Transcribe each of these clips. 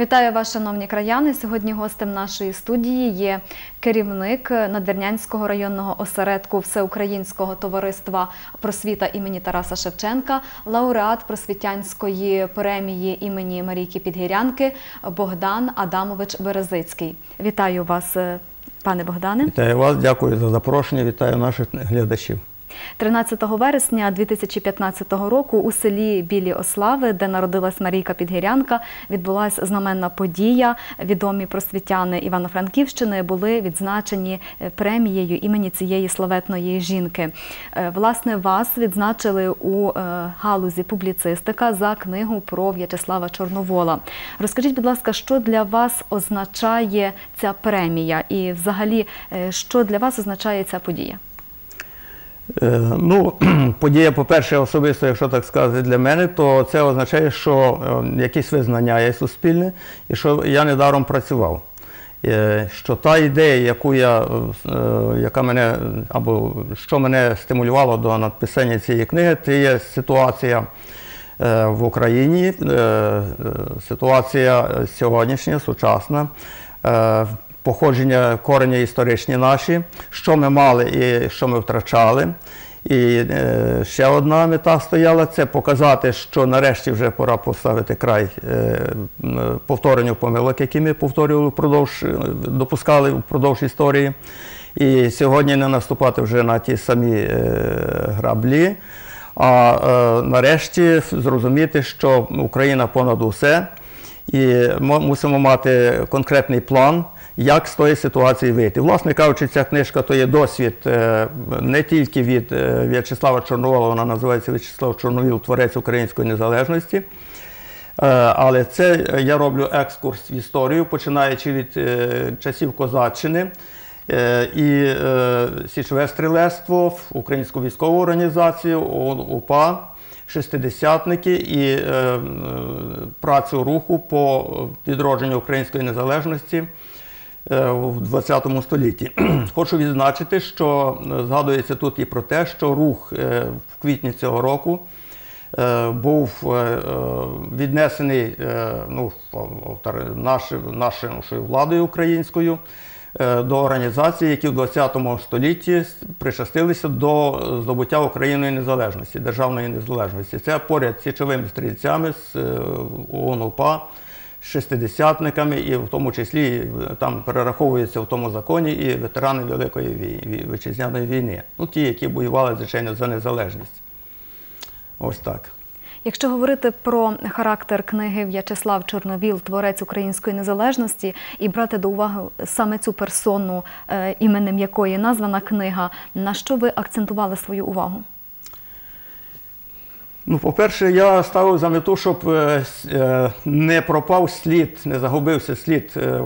Вітаю вас, шановні краяни. Сьогодні гостем нашої студії є керівник Надвірнянського районного осередку Всеукраїнського товариства просвіта імені Тараса Шевченка, лауреат просвітянської премії імені Марійки Підгірянки Богдан Адамович Березицький. Вітаю вас, е, пане Богдане. Вітаю вас, дякую за запрошення, вітаю наших глядачів. 13 вересня 2015 року у селі Білі Ослави, де народилась Марійка Підгірянка, відбулася знаменна подія. Відомі просвітяни Івано-Франківщини були відзначені е, премією імені цієї славетної жінки. Е, Власне, вас відзначили у е, галузі публіцистика за книгу про В'ячеслава Чорновола. Розкажіть, будь ласка, що для вас означає ця премія, і взагалі, що для вас означає ця подія? Е, Ну, подія, по-перше, особисто, якщо так сказати, для мене, то це означає, що е, якесь визнання є суспільне і що я недаром працював. Е, Що та ідея, яку я, яка мене, або що мене стимулювало до написання цієї книги, це є ситуація в Україні, ситуація сьогоднішня, сучасна. Походження, корення історичні наші, що ми мали і що ми втрачали. І е, ще одна мета стояла це показати, що нарешті вже пора поставити край е, повторенню помилок, які ми повторювали впродовж, е, допускали впродовж історії. І сьогодні не наступати вже на ті самі граблі. А нарешті зрозуміти, що Україна понад усе, і ми мусимо мати конкретний план, як з тої ситуації вийти. Власне кажучи, ця книжка то є досвід е, не тільки від е, В'ячеслава Чорновола, вона називається В'ячеслав Чорновіл, творець української незалежності. Е, Але це я роблю екскурс в історію, починаючи від часів Козаччини і січове стрілецтво, Українську військову організацію, УПА, шестидесятники і працю руху по відродженню української незалежності в 20 столітті. Хочу відзначити, що е, згадується тут і про те, що рух е, в квітні цього року е, був е, е, віднесений е, ну, нашою владою українською е, до організацій, які в 20 столітті причастилися до здобуття Україною незалежності, державної незалежності. Це поряд з січовими стрільцями з е, ООН УПА, з шестидесятниками, і в тому числі там перераховуються в тому законі і ветерани Великої вій- вітчизняної війни. Ну, ті, які воювали, звичайно, за незалежність. Ось так. Якщо говорити про характер книги В'ячеслав Чорновіл, творець української незалежності, і брати до уваги саме цю персону, е, іменем якої названа книга, на що ви акцентували свою увагу? Ну, по-перше, я ставив за мету, щоб е, е, не пропав слід, не загубився слід е,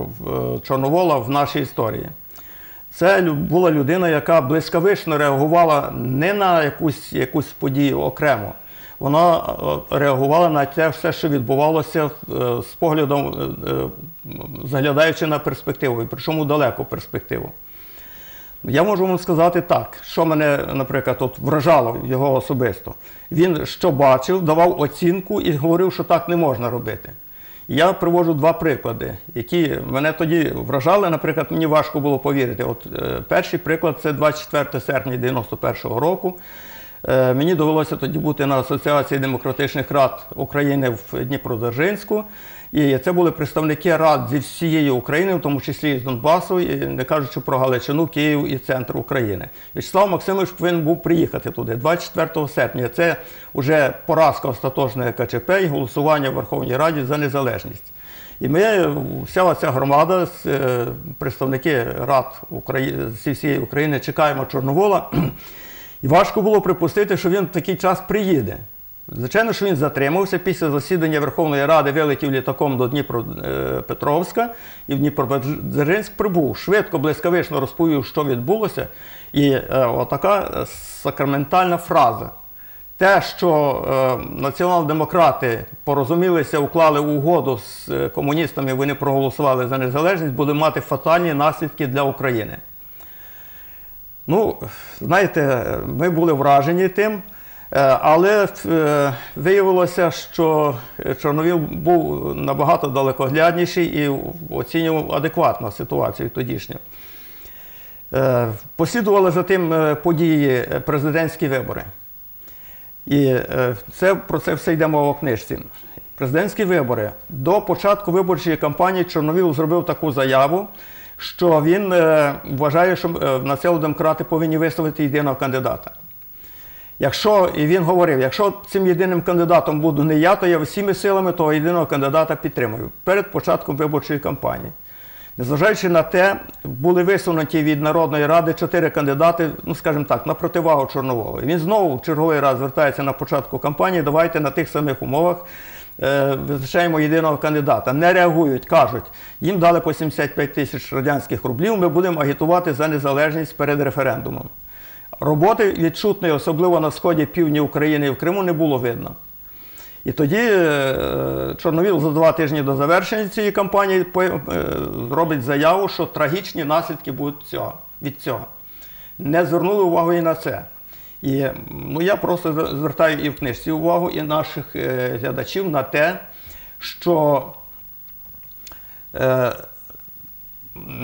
Чорновола в нашій історії. Це була людина, яка блискавично реагувала не на якусь, якусь подію окремо. Вона реагувала на те все, що відбувалося з поглядом, заглядаючи на перспективу, і причому далеку перспективу. Я можу вам сказати так, що мене, наприклад, от вражало його особисто. Він що бачив, давав оцінку і говорив, що так не можна робити. Я привожу два приклади, які мене тоді вражали. Наприклад, мені важко було повірити. От е, перший приклад це 24 серпня 91-го року. Е, Мені довелося тоді бути на Асоціації демократичних рад України в Дніпродзержинську. І це були представники рад зі всієї України, в тому числі і з Донбасу, і не кажучи про Галичину, Київ і центр України. В'ячеслав Максимович повинен був приїхати туди 24 серпня. Це вже поразка остаточної КЧП і голосування в Верховній Раді за незалежність. І ми, вся ця громада, е, представники рад України, зі всієї України, чекаємо Чорновола. І важко було припустити, що він в такий час приїде. Звичайно, що він затримався після засідання Верховної Ради, вилетів літаком до Дніпропетровська і в Дніпропетровськ прибув. Швидко, блискавично розповів, що відбулося. І е, отака сакраментальна фраза. Те, що е, націонал-демократи порозумілися, уклали угоду з е, комуністами, вони проголосували за незалежність, буде мати фатальні наслідки для України. Ну, знаєте, ми були вражені тим. Е, Але е, виявилося, що Чорновіл був набагато далекоглядніший і оцінював адекватно ситуацію тодішню. Е, Послідували за тим е, події е, президентські вибори. І е, це, про це все йде мова в книжці. Президентські вибори. До початку виборчої кампанії Чорновіл зробив таку заяву, що він е, вважає, що е, націонал-демократи повинні виставити єдиного кандидата. Якщо, і він говорив, якщо цим єдиним кандидатом буду не я, то я всіми силами того єдиного кандидата підтримую перед початком виборчої кампанії. Незважаючи на те, були висунуті від Народної ради чотири кандидати, ну скажімо так, на противагу Чорноволу. Він знову в черговий раз звертається на початку кампанії. Давайте на тих самих умовах е, визначаємо єдиного кандидата. Не реагують, кажуть, їм дали по 75 тисяч радянських рублів. Ми будемо агітувати за незалежність перед референдумом. Роботи відчутної, особливо на сході півдні України і в Криму, не було видно. І тоді е, Чорновіл за два тижні до завершення цієї кампанії е, зробить заяву, що трагічні наслідки будуть цього, від цього. Не звернули увагу і на це. І ну, я просто звертаю і в книжці увагу, і наших е, глядачів на те, що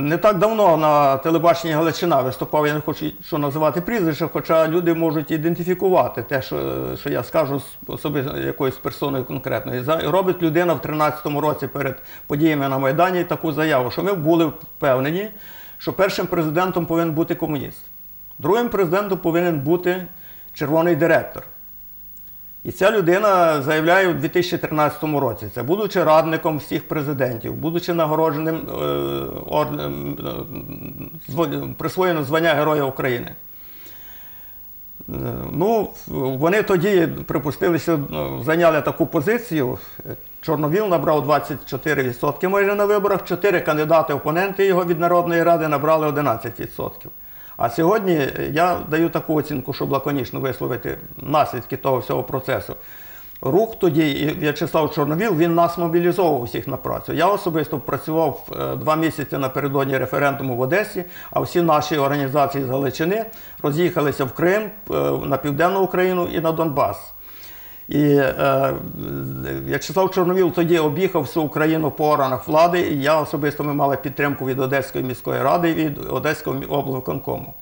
не так давно на телебаченні Галичина виступав, я не хочу що називати прізвище, хоча люди можуть ідентифікувати те, що, що я скажу з особи якоюсь персоною конкретною. Робить людина в 13-му році перед подіями на Майдані таку заяву, що ми були впевнені, що першим президентом повинен бути комуніст, другим президентом повинен бути червоний директор. І ця людина заявляє у 2013 році, це будучи радником всіх президентів, будучи нагородженим е, е, присвоєно звання Героя України. Е, Ну, вони тоді припустилися, зайняли таку позицію. Чорновіл набрав 24% майже на виборах, чотири кандидати-опоненти його від Народної ради набрали 11%. А сьогодні я даю таку оцінку, щоб лаконічно висловити наслідки того всього процесу. Рух тоді, і В'ячеслав Чорновіл, він нас мобілізовував всіх на працю. Я особисто працював е, два місяці напередодні референдуму в Одесі, а всі наші організації з Галичини роз'їхалися в Крим, е, на Південну Україну і на Донбас. І е, В'ячеслав Чорновіл тоді об'їхав всю Україну по органах влади, і я особисто ми мали підтримку від Одеської міської ради і від Одеського облвиконкому.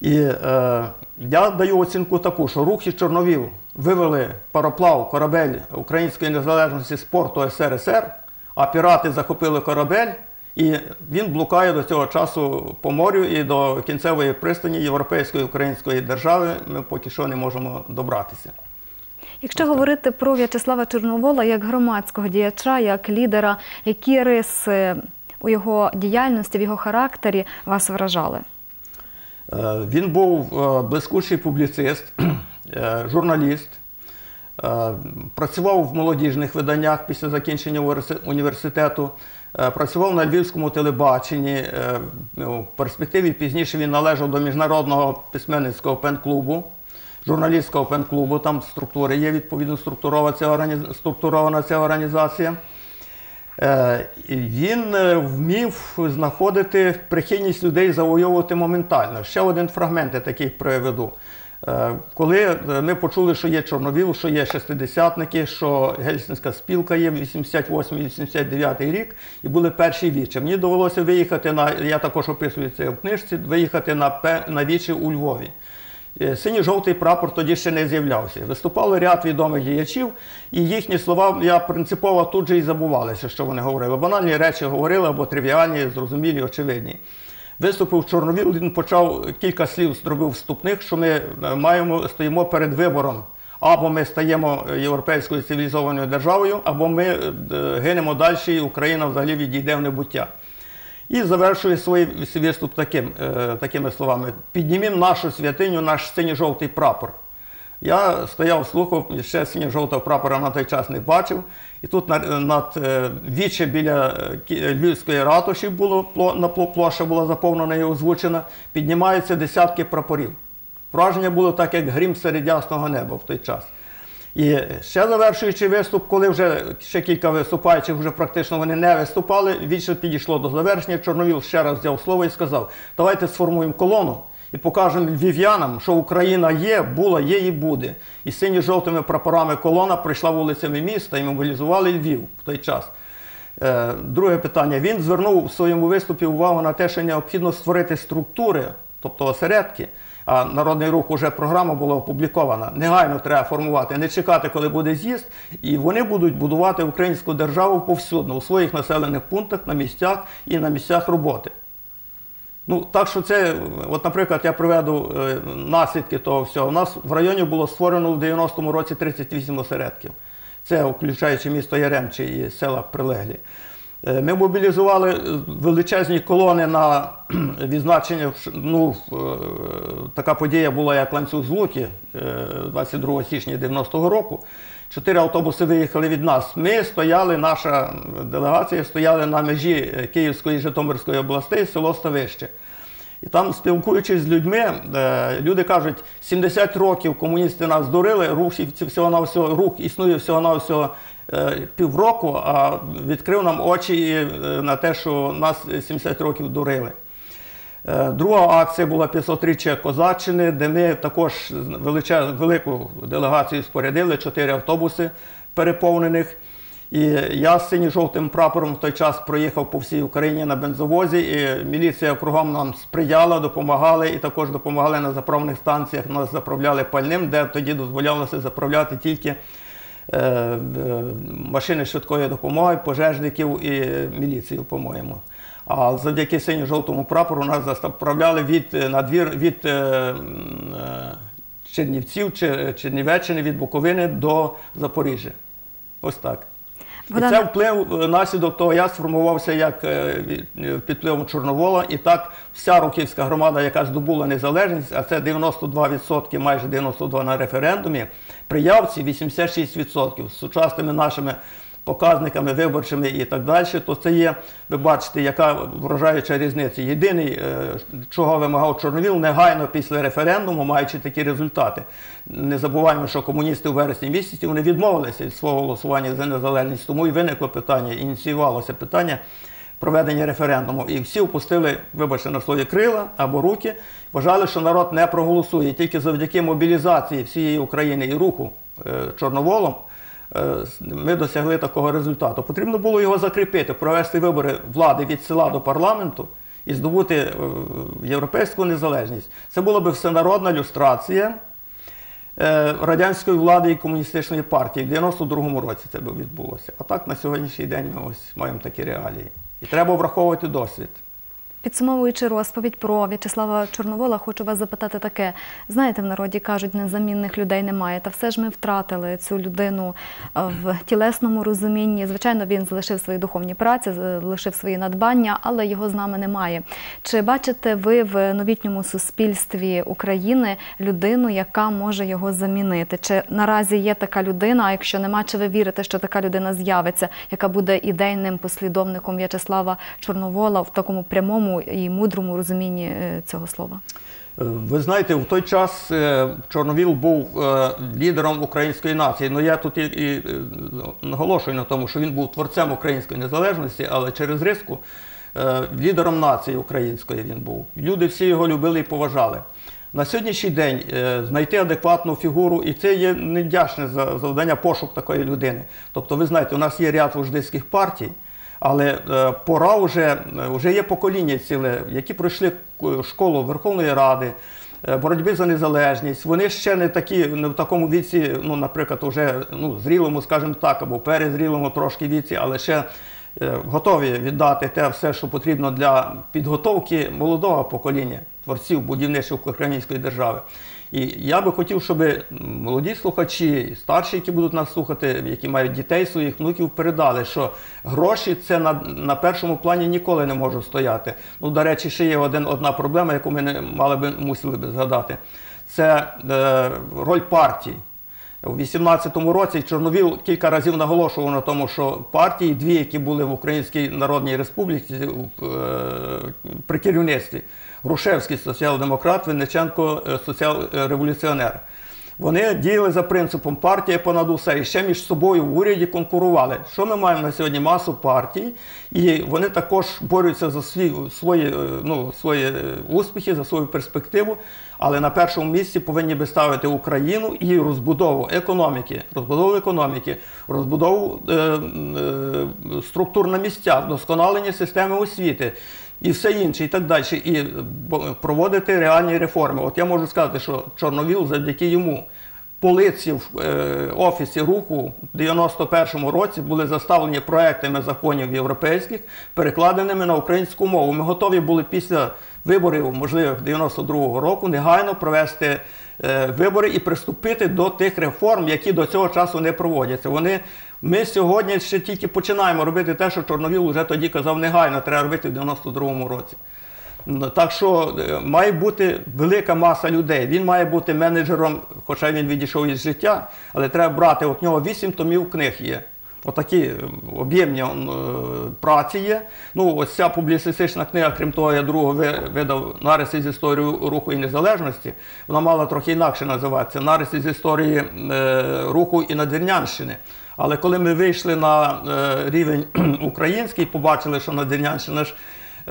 І е, я даю оцінку таку, що рух із Чорновіл вивели пароплав, корабель української незалежності з порту СРСР, а пірати захопили корабель, і він блукає до цього часу по морю і до кінцевої пристані Європейської української держави ми поки що не можемо добратися. Якщо говорити про В'ячеслава Чорновола як громадського діяча, як лідера, які риси у його діяльності, в його характері вас вражали? Е, Він був е, блискучий публіцист, е, журналіст, працював в молодіжних виданнях після закінчення університету, працював на львівському телебаченні. ну, В перспективі пізніше він належав до міжнародного письменницького пен-клубу, журналістського пен-клубу. Там структури є відповідно структурована ця органі- структурована ця організація. Е, Він е, вмів знаходити прихильність людей, завойовувати моментально. Ще один фрагмент я такий приведу. Е, Коли ми почули, що є Чорновіл, що є шестидесятники, що Гельсінська спілка є 88-89 рік, і були перші вічі. Мені довелося виїхати на, я також описую це в книжці, виїхати на, на вічі у Львові. Е, Синій-жовтий прапор тоді ще не з'являвся. Виступали ряд відомих діячів, і їхні слова я принципово тут же і забувалися, що вони говорили. Банальні речі говорили або тривіальні, зрозумілі, очевидні. Виступив Чорновіл, він почав кілька слів зробив вступних, що ми е, маємо, стоїмо перед вибором. Або ми стаємо європейською цивілізованою державою, або ми е, гинемо далі, і Україна взагалі відійде в небуття. І завершує свій виступ таким, е, такими словами: піднімімо нашу святиню, наш синьо-жовтий прапор. Я стояв, слухав, ще синьо-жовтого прапора на той час не бачив. І тут над, е, віче біля е, Львівської ратуші було на площа була заповнена і озвучена. Піднімаються десятки прапорів. Враження було так, як грім серед ясного неба в той час. І ще завершуючи виступ, коли вже ще кілька виступаючих вже практично вони не виступали, віче підійшло до завершення. Чорновіл ще раз взяв слово і сказав: давайте сформуємо колону і покажемо львів'янам, що Україна є, була, є і буде. І сині-жовтими прапорами колона прийшла вулицями міста і мобілізували Львів в той час. Е, Друге питання. Він звернув в своєму виступі увагу на те, що необхідно створити структури, тобто осередки. А народний рух уже програма була опублікована. Негайно треба формувати, не чекати, коли буде з'їзд, і вони будуть будувати українську державу повсюдно у своїх населених пунктах, на місцях і на місцях роботи. Ну, так що це, от, наприклад, я приведу е, наслідки того всього. У нас в районі було створено в 90-му році 38 осередків. Це включаючи місто Яремче і села прилеглі. Е, Ми мобілізували е, величезні колони на відзначення. Ну, е, така подія була, як ланцюг з е, 22 січня 90-го року. Чотири автобуси виїхали від нас. Ми стояли, наша делегація стояли на межі Київської Житомирської областей, село Ставище. І там, спілкуючись з людьми, люди кажуть, 70 років комуністи нас дурили, рух всього на всього рух існує всього на всього півроку, а відкрив нам очі е, на те, що нас 70 років дурили. Е, Друга акція була 500-річчя Козаччини, де ми також велику делегацію спорядили, чотири автобуси переповнених. І я з синьо-жовтим прапором в той час проїхав по всій Україні на бензовозі, і міліція кругом нам сприяла, допомагали і також допомагали на заправних станціях. Нас заправляли пальним, де тоді дозволялося заправляти тільки е, е, машини швидкої допомоги, пожежників і міліцію, по-моєму. А завдяки синьо-жовтому прапору нас заправляли від е, на двір від е, е, Чернівців, Чернівеччини, від Буковини до Запоріжжя. Ось так. Богдане- І це вплив е, наслідок того, я сформувався як е, е, під впливом Чорновола, і так вся руківська громада, яка здобула незалежність, а це 92%, майже 92% на референдумі, при явці 86%. З сучасними нашими показниками виборчими і так далі, то це є, ви бачите, яка вражаюча різниця. Єдиний, е, чого вимагав Чорновіл, негайно після референдуму, маючи такі результати. Не забуваємо, що комуністи у вересні місяці вони відмовилися від свого голосування за незалежність, тому і виникло питання, ініціювалося питання проведення референдуму. І всі впустили, вибачте, на слові крила або руки, вважали, що народ не проголосує. Тільки завдяки мобілізації всієї України і руху е, Чорноволом ми досягли такого результату. Потрібно було його закріпити, провести вибори влади від села до парламенту і здобути е, європейську незалежність. Це була би всенародна люстрація е, радянської влади і комуністичної партії. В 92-му році це би відбулося. А так на сьогоднішній день ми ось маємо такі реалії. І треба враховувати досвід. Підсумовуючи розповідь про В'ячеслава Чорновола, хочу вас запитати таке. Знаєте, в народі кажуть, незамінних людей немає. Та все ж ми втратили цю людину е, в тілесному розумінні. Звичайно, він залишив свої духовні праці, залишив свої надбання, але його з нами немає. Чи бачите ви в новітньому суспільстві України людину, яка може його замінити? Чи наразі є така людина? А якщо нема, чи ви вірите, що така людина з'явиться, яка буде ідейним послідовником В'ячеслава Чорновола в такому прямому і мудрому розумінні е, цього слова? Е, Ви знаєте, в той час е, Чорновіл був лідером української нації. Ну я тут і, наголошую на тому, що він був творцем української незалежності, але через риску лідером нації української він був. Люди всі його любили і поважали. На сьогоднішній день знайти адекватну фігуру, і це є невдячне за- завдання пошук такої людини. Тобто, ви знаєте, у нас є ряд вождистських партій. Але е, пора вже, е, вже є покоління ціле, які пройшли школу Верховної Ради, е, боротьби за незалежність. Вони ще не такі, не в такому віці, ну, наприклад, вже ну, зрілому, скажімо так, або перезрілому трошки віці, але ще готові віддати те все, що потрібно для підготовки молодого покоління творців будівництва української держави. І я би хотів, щоб молоді слухачі, старші, які будуть нас слухати, які мають дітей своїх внуків, передали, що гроші це на, на першому плані ніколи не можуть стояти. Ну, до речі, ще є один, одна проблема, яку ми не мали би мусили би згадати. Це е, роль партій. У 18-му році Чорновіл кілька разів наголошував на тому, що партії, дві, які були в Українській Народній Республіці е, при керівництві, Грушевський соціал-демократ, Винниченко е, соціал-революціонер. Вони діяли за принципом партія понад усе і ще між собою в уряді конкурували. Що ми маємо на сьогодні? Масу партій, і вони також борються за свої, свої, е, ну, свої е, успіхи, за свою перспективу. Але на першому місці повинні би ставити Україну і розбудову економіки, розбудову економіки, розбудову е, е, структур на місцях, вдосконалення системи освіти і все інше, і так далі. І проводити реальні реформи. От я можу сказати, що Чорновіл завдяки йому. Полиці в е, офісі руху в 91-му році були заставлені проектами законів європейських, перекладеними на українську мову. Ми готові були після виборів, можливих 92-го року, негайно провести е, вибори і приступити до тих реформ, які до цього часу не проводяться. Вони ми сьогодні ще тільки починаємо робити те, що Чорновіл вже тоді казав, негайно треба робити в 92-му році. Ну, Так що е, має бути велика маса людей. Він має бути менеджером, хоча він відійшов із життя, але треба брати. От нього вісім томів книг є. Отакі е, об'ємні е, праці є. Ну, ось ця публіцистична книга, крім того, я другу видав нариси з історії руху і незалежності. Вона мала трохи інакше називатися нариси з історії руху і надвірнянщини. Але коли ми вийшли на е, рівень український, побачили, що надвірнянщина ж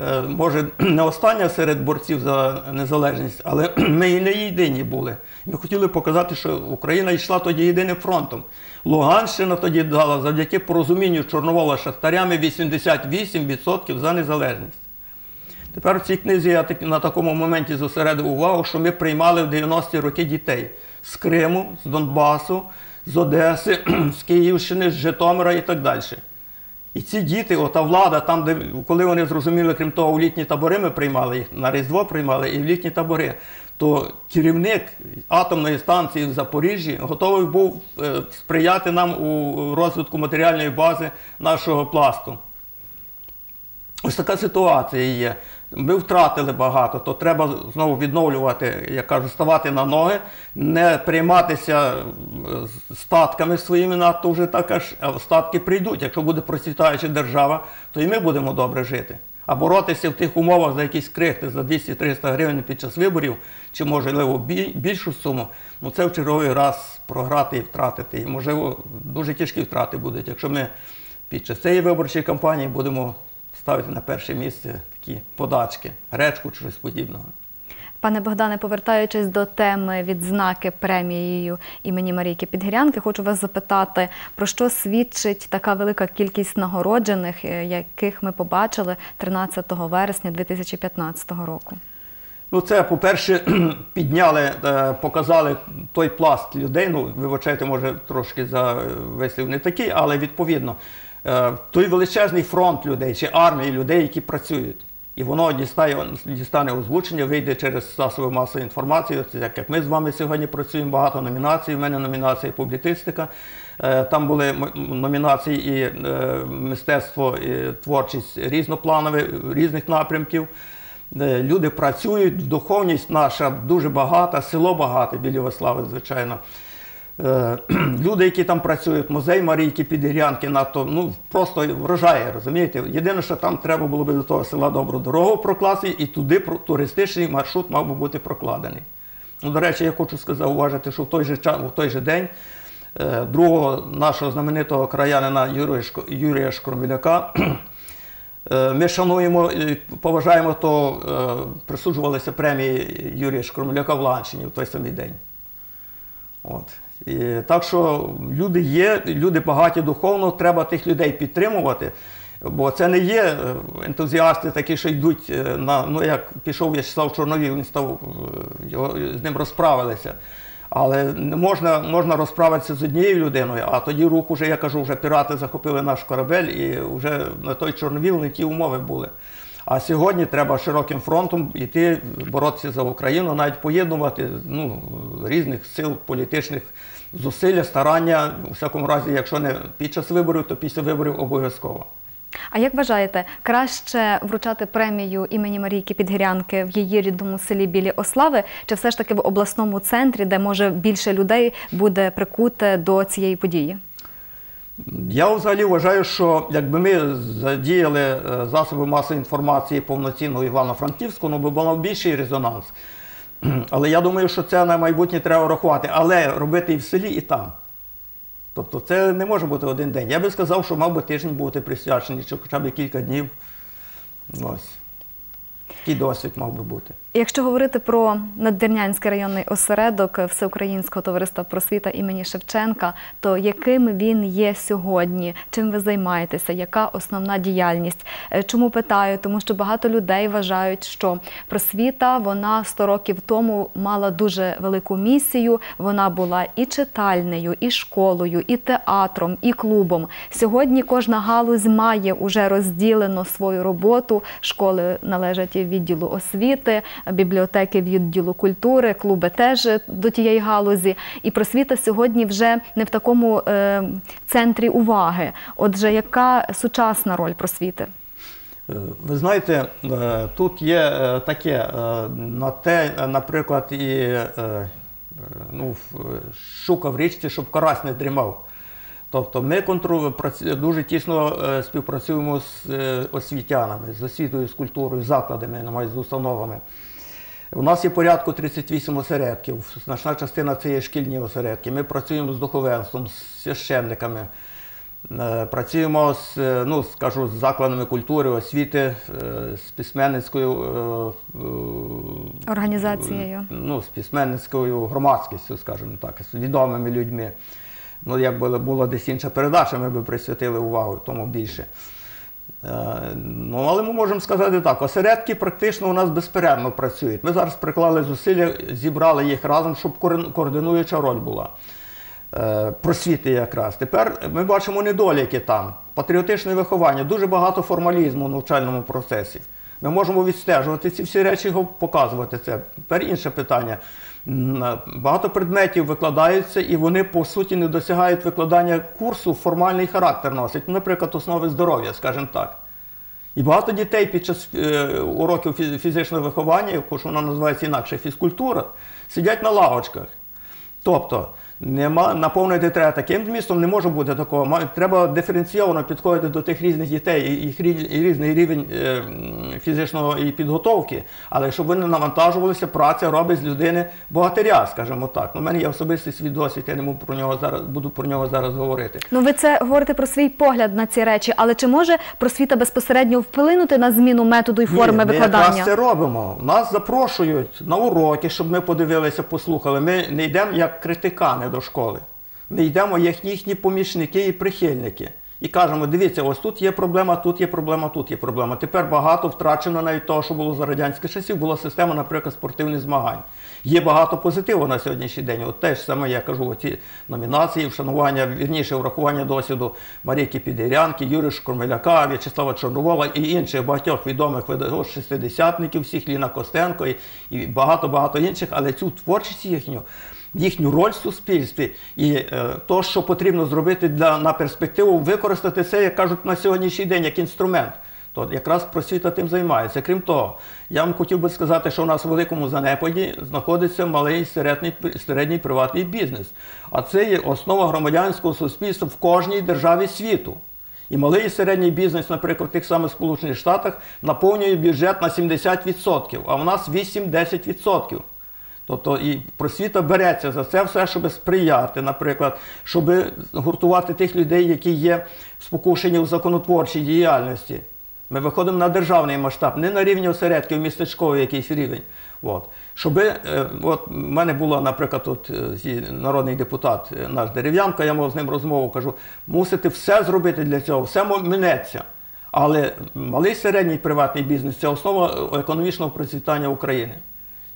Е, може не остання серед борців за незалежність, але ми і не єдині були. Ми хотіли показати, що Україна йшла тоді єдиним фронтом. Луганщина тоді дала завдяки порозумінню Чорновола шахтарями 88% за незалежність. Тепер в цій книзі я на такому моменті зосередив увагу, що ми приймали в 90-ті роки дітей з Криму, з Донбасу, з Одеси, з Київщини, з Житомира і так далі. І ці діти, ота влада, там, де коли вони зрозуміли, крім того, у літні табори ми приймали їх, на Різдво приймали і в літні табори, то керівник атомної станції в Запоріжжі готовий був е, сприяти нам у розвитку матеріальної бази нашого пласту. Ось така ситуація є. Ми втратили багато, то треба знову відновлювати, я кажу, ставати на ноги, не прийматися е, статками своїми надто вже так аж статки прийдуть. Якщо буде процвітаюча держава, то і ми будемо добре жити. А боротися в тих умовах за якісь крихти за 200-300 гривень під час виборів, чи можливо більшу суму, ну це в черговий раз програти і втратити. І можливо дуже тяжкі втрати будуть, якщо ми під час цієї виборчої кампанії будемо ставити на перше місце такі подачки, гречку чи щось подібного. Пане Богдане, повертаючись до теми відзнаки премією імені Марійки Підгірянки, хочу вас запитати, про що свідчить така велика кількість нагороджених, е, яких ми побачили 13 вересня 2015 року. Ну, це, по-перше, підняли, е, показали той пласт людей. Ну, вибачайте, може, трошки за е, вислів не такий, але відповідно, той величезний фронт людей чи армії людей, які працюють. І воно дістає, дістане озвучення, вийде через засоби масової інформації. Це як, як ми з вами сьогодні працюємо, багато номінацій. У мене номінація публіцистика. Е, Там були номінації і е, мистецтво, і творчість різнопланове, різних напрямків. Люди працюють, духовність наша дуже багата, село багате, Білівослави, звичайно. Е, Люди, які там працюють, музей Марійки Підгірянки, надто ну просто вражає, розумієте? Єдине, що там треба було би до того села добру дорогу прокласти, і туди туристичний маршрут мав би бути прокладений. Ну, до речі, я хочу зауважити, що в той же час, в той же день е, другого нашого знаменитого краянина Юрія, Шкроміляка Е, Ми шануємо і поважаємо, то присуджувалися премії Юрія Шкромляка в Ланчині в той самий день. От. Так що люди є, люди багаті духовно, треба тих людей підтримувати. Бо це не є е, ентузіасти такі, що йдуть е, на. Ну, як пішов В'ячеслав Чорновіл, він став, е, його, з ним розправилися. Але не можна, можна розправитися з однією людиною, а тоді рух уже, я кажу, вже пірати захопили наш корабель і вже на той Чорновіл не ті умови були. А сьогодні треба широким фронтом йти боротися за Україну, навіть поєднувати ну, різних сил політичних зусилля, старання, у всякому разі, якщо не під час виборів, то після виборів обов'язково. А як вважаєте, краще вручати премію імені Марійки Підгірянки в її рідному селі Білі Ослави, чи все ж таки в обласному центрі, де може більше людей буде прикуте до цієї події? Я взагалі вважаю, що якби ми задіяли е, засоби масової інформації повноцінно в Івано-Франківську, ну би було більший резонанс. Але я думаю, що це на майбутнє треба рахувати. Але робити і в селі, і там. Тобто це не може бути один день. Я би сказав, що мав би тиждень бути присвячений, чи хоча б кілька днів. Ось. Такий досвід мав би бути. Якщо говорити про Надвірнянський районний осередок Всеукраїнського товариства просвіта імені Шевченка, то яким він є сьогодні? Чим ви займаєтеся? Яка основна діяльність? Е, Чому питаю? Тому що багато людей вважають, що просвіта вона 100 років тому мала дуже велику місію. Вона була і читальнею, і школою, і театром, і клубом. Сьогодні кожна галузь має уже розділено свою роботу. Школи належать відділу освіти, бібліотеки відділу культури, клуби теж до тієї галузі. І просвіта сьогодні вже не в такому е, центрі уваги. Отже, яка сучасна роль просвіти? Е, Ви знаєте, е, тут є таке, на те, наприклад, і ну, шука в річці, щоб карась не дрімав. Тобто ми контролю- дуже тісно співпрацюємо з освітянами, з освітою, з культурою, з закладами, з установами. У нас є порядку 38 осередків. Значна частина це є шкільні осередки. Ми працюємо з духовенством, з священниками. Е, Працюємо з, е, ну, скажу, з закладами культури, освіти, е, з письменницькою Організацією. Ну, з письменницькою громадськістю, скажімо так, з відомими людьми. Ну, якби була десь інша передача, ми б присвятили увагу тому більше. Е, Ну, але ми можемо сказати так, осередки практично у нас безперервно працюють. Ми зараз приклали зусилля, зібрали їх разом, щоб координуюча роль була. Е, Просвіти якраз. Тепер ми бачимо недоліки там. Патріотичне виховання, дуже багато формалізму в навчальному процесі. Ми можемо відстежувати ці всі речі, показувати це. Тепер інше питання. Багато предметів викладаються, і вони по суті не досягають викладання курсу, формальний характер носять. Ну, Наприклад, основи здоров'я, скажімо так. І багато дітей під час е, уроків фізичного виховання, яку ж вона називається інакше фізкультура, сидять на лавочках. Тобто нема, наповнити треба таким змістом, не може бути такого. Треба диференційовано підходити до тих різних дітей, і їх різний рівень е, м, фізичної підготовки. Але щоб вони навантажувалися, праця робить з людини богатиря, скажімо так. Ну, У мене є особистий свій досвід, я не можу про нього зараз, буду про нього зараз говорити. Ну, ви це говорите про свій погляд на ці речі, але чи може просвіта безпосередньо вплинути на зміну методу і форми Ні, Ми викладання? якраз це робимо. Нас запрошують на уроки, щоб ми подивилися, послухали. Ми не йдемо як критикани до школи. Ми йдемо як їхні помічники і прихильники. І кажемо, дивіться, ось тут є проблема, тут є проблема, тут є проблема. Тепер багато втрачено навіть того, що було за радянських часів, була система, наприклад, спортивних змагань. Є багато позитиву на сьогоднішній день. От теж саме я кажу, оці номінації, вшанування, вірніше, врахування досвіду Марійки Підгірянки, Юрія Шкормеляка, В'ячеслава Чорновола і інших багатьох відомих шестидесятників, всіх Ліна Костенко і багато-багато інших, але цю творчість їхню. Їхню роль в суспільстві і е, то, що потрібно зробити для на перспективу, використати це, як кажуть, на сьогоднішній день як інструмент. То якраз просвіта тим займається. Крім того, я вам хотів би сказати, що у нас у великому занепаді знаходиться малий середній, середній приватний бізнес. А це є основа громадянського суспільства в кожній державі світу. І малий і середній бізнес, наприклад, в тих самих Сполучених Штатах наповнює бюджет на 70%, а у нас 8-10%. Тобто і просвіта береться за це все, щоб сприяти, наприклад, щоб гуртувати тих людей, які є спокушені в законотворчій діяльності. Ми виходимо на державний масштаб, не на рівні осередків, містечковий якийсь рівень. От. Щоб, е, от в мене була, наприклад, тут е, народний депутат е, наш дерев'янка, я мав з ним розмову, кажу, мусите все зробити для цього, все минеться. Але малий середній приватний бізнес це основа економічного процвітання України.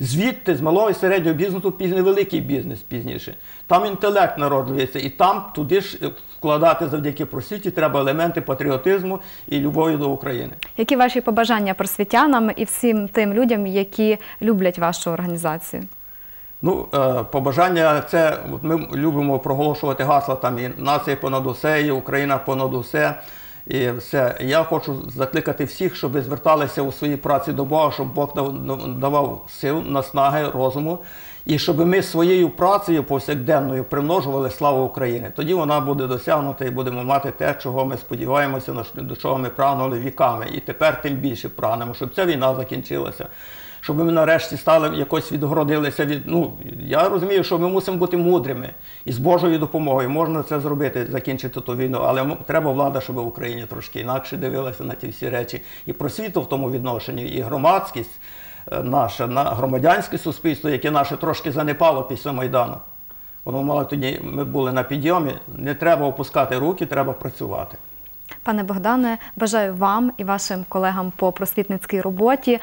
Звідти з малого і середнього бізнесу пізний великий бізнес пізніше. Там інтелект народжується, і там туди ж е, вкладати завдяки просвіті треба елементи патріотизму і любові до України. Які ваші побажання просвітянам і всім тим людям, які люблять вашу організацію? Ну, е, побажання це ми любимо проголошувати гасла там і нація понад усе, і Україна понад усе. І все. Я хочу закликати всіх, щоб зверталися у своїй праці до Бога, щоб Бог дав- давав сил, наснаги, розуму, і щоб ми своєю працею повсякденною примножували славу України. Тоді вона буде досягнута і будемо мати те, чого ми сподіваємося, до чого ми прагнули віками. І тепер тим більше прагнемо, щоб ця війна закінчилася. Щоб ми нарешті стали якось відгородилися від. Ну я розумію, що ми мусимо бути мудрими і з Божою допомогою можна це зробити, закінчити ту війну, але треба влада, щоб в Україні трошки інакше дивилася на ті всі речі, і просвіту в тому відношенні, і громадськість е, наша, на громадянське суспільство, яке наше трошки занепало після майдану. Воно мало тоді ми були на підйомі. Не треба опускати руки, треба працювати. Пане Богдане, бажаю вам і вашим колегам по просвітницькій роботі.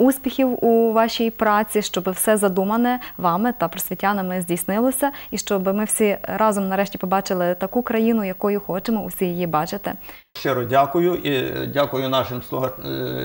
Успіхів у вашій праці, щоб все задумане вами та просвітянами здійснилося, і щоб ми всі разом нарешті побачили таку країну, якою хочемо усі її бачити. Щиро дякую і е, дякую нашим е,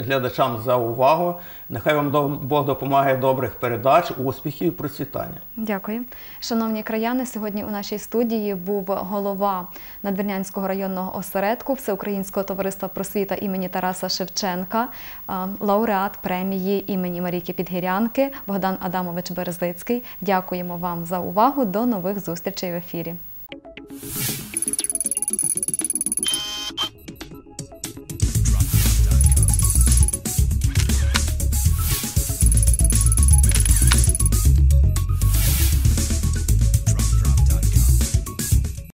глядачам за увагу. Нехай вам Бог допомагає добрих передач, успіхів і процвітання. Дякую. Шановні краяни, сьогодні у нашій студії був голова Надвірнянського районного осередку Всеукраїнського товариства просвіта імені Тараса Шевченка, е, лауреат премії імені Марійки Підгірянки Богдан Адамович Березицький. Дякуємо вам за увагу. До нових зустрічей в ефірі.